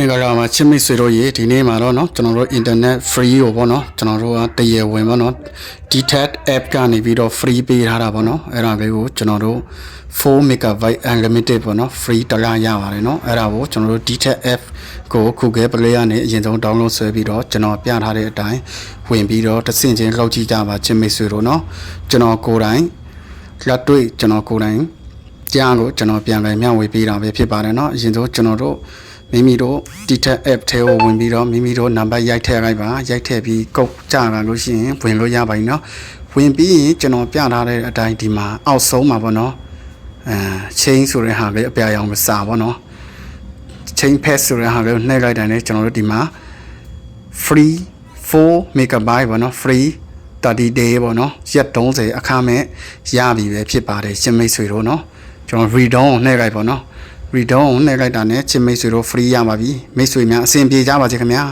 မင်္ဂလာပါချစ်မိတ်ဆွေတို့ရေဒီနေ့မှာတော့เนาะကျွန်တော်တို့ internet free ကိုပေါ့เนาะကျွန်တော်တို့ကတရဝင်ပေါ့เนาะ DTAC app ကနေပြီးတော့ free ပေးထားတာပေါ့เนาะအဲ့ဒါလေးကိုကျွန်တော်တို့4 megabyte unlimited ပေါ့เนาะ free တစ်လရပါတယ်เนาะအဲ့ဒါကိုကျွန်တော်တို့ DTAC app ကို Google Play ကနေအရင်ဆုံး download ဆွဲပြီးတော့ကျွန်တော်ပြထားတဲ့အတိုင်းဝင်ပြီးတော့တစ်ဆင့်ချင်းလောက်ကြည့်ကြပါချစ်မိတ်ဆွေတို့เนาะကျွန်တော်ကိုယ်တိုင်လက်တွေ့ကျွန်တော်ကိုယ်တိုင် ကြားလို့ကျွန်တော်ပြန်လည်မျှဝေပေးတာပဲဖြစ်ပါတယ်เนาะအရင်ဆုံးကျွန်တော်တို့ မိမိတို့ DTAC app ထဲကိုဝင်ပြီးတော့မိမိတို့နံပါတ်ရိုက်ထည့်လိုက်ပါရိုက်ထည့်ပြီးကုတ်ကြလာလို့ရှိရင်ဝင်လို့ရပါပြီเนาะဝင်ပြီးရင်ကျွန်တော်ပြထားတဲ့အတိုင်းဒီမှာအောက်ဆုံးမှာပေါ့เนาะအဲ chain ဆိုတဲ့ဟာလေးအပြာရောင်မစာပေါ့เนาะ chain pass ဆိုတဲ့ဟာလေးကိုနှိပ်လိုက်တိုင်းလည်းကျွန်တော်တို့ဒီမှာ free 4 megabyte ပေါ့နော် free 30 day ပေါ့နော်ရက်30အခမဲ့ရပြီပဲဖြစ်ပါတယ်ချင်းမိတ်ဆွေတို့နော်ကျွန်တော် read on ကိုနှိပ်လိုက်ပေါ့နော် read on ကိုနှိပ်လိုက်တာနဲ့ချင်းမိတ်ဆွေတို့ free ရပါပြီမိတ်ဆွေများအဆင်ပြေကြပါစေခင်ဗျာ